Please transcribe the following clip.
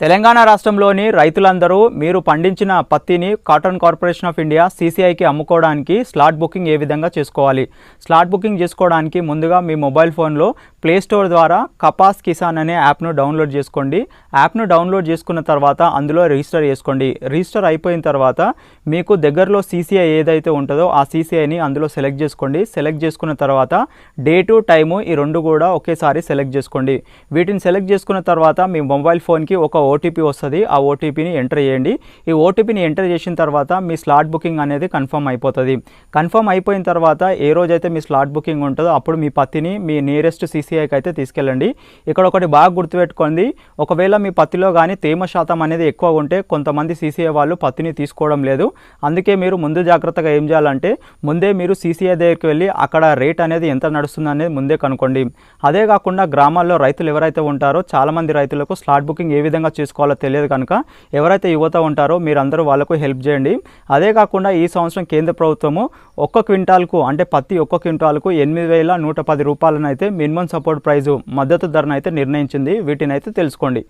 తెలంగాణ రాష్ట్రంలోని రైతులందరూ మీరు పండించిన పత్తిని కాటన్ కార్పొరేషన్ ఆఫ్ ఇండియా సీసీఐకి అమ్ముకోవడానికి స్లాట్ బుకింగ్ ఏ విధంగా చేసుకోవాలి? స్లాట్ బుకింగ్ చేసుకోవడానికి ముందుగా మీ మొబైల్ ఫోన్లో ప్లే స్టోర్ ద్వారా కపాస్ కిసాన్ అనే యాప్ను డౌన్లోడ్ చేసుకోండి. యాప్ను డౌన్లోడ్ చేసుకున్న తర్వాత అందులో రిజిస్టర్ చేసుకోండి. రిజిస్టర్ అయిపోయిన తర్వాత మీకు దగ్గరలో సీసీఐ ఏదైతే ఉంటుందో ఆ సీసీఐని అందులో సెలెక్ట్ చేసుకోండి. సెలెక్ట్ చేసుకున్న తర్వాత డేటు టైము ఈ రెండు కూడా ఒకేసారి సెలెక్ట్ చేసుకోండి. వీటిని సెలెక్ట్ చేసుకున్న తర్వాత మీ మొబైల్ ఫోన్కి ఒక ఓటీపీ వస్తుంది. ఆ ఓటీపీని ఎంటర్ చేయండి. ఈ ఓటీపీని ఎంటర్ చేసిన తర్వాత మీ స్లాట్ బుకింగ్ అనేది కన్ఫర్మ్ అయిపోతుంది. కన్ఫర్మ్ అయిపోయిన తర్వాత ఏ రోజైతే మీ స్లాట్ బుకింగ్ ఉంటుందో అప్పుడు మీ పత్తిని మీ నియరెస్ట్ సీసీఐకి అయితే తీసుకెళ్ళండి. ఇక్కడ ఒకటి బాగా గుర్తుపెట్టుకోండి. ఒకవేళ మీ పత్తిలో కానీ తేమ శాతం అనేది ఎక్కువ ఉంటే కొంతమంది సీసీఐ వాళ్ళు పత్తిని తీసుకోవడం లేదు. అందుకే మీరు ముందు జాగ్రత్తగా ఏం చేయాలంటే ముందే మీరు సీసీఐ దగ్గరికి వెళ్ళి అక్కడ రేట్ అనేది ఎంత నడుస్తుంది అనేది ముందే కనుక్కోండి. అదే కాకుండా గ్రామాల్లో రైతులు ఎవరైతే ఉంటారో చాలామంది రైతులకు స్లాట్ బుకింగ్ ఏ విధంగా చేసుకోవాలో తెలియదు కనుక ఎవరైతే యువత ఉంటారో మీరందరూ వాళ్ళకు హెల్ప్ చేయండి. అదే కాకుండా ఈ సంవత్సరం కేంద్ర ప్రభుత్వము ఒక్క క్వింటాల్కు అంటే పత్తి ఒక్క క్వింటాల్కు ఎనిమిది వేల నూట పది రూపాయలను అయితే మినిమం సపోర్ట్ ప్రైజు మద్దతు ధరను అయితే నిర్ణయించింది. వీటిని అయితే తెలుసుకోండి.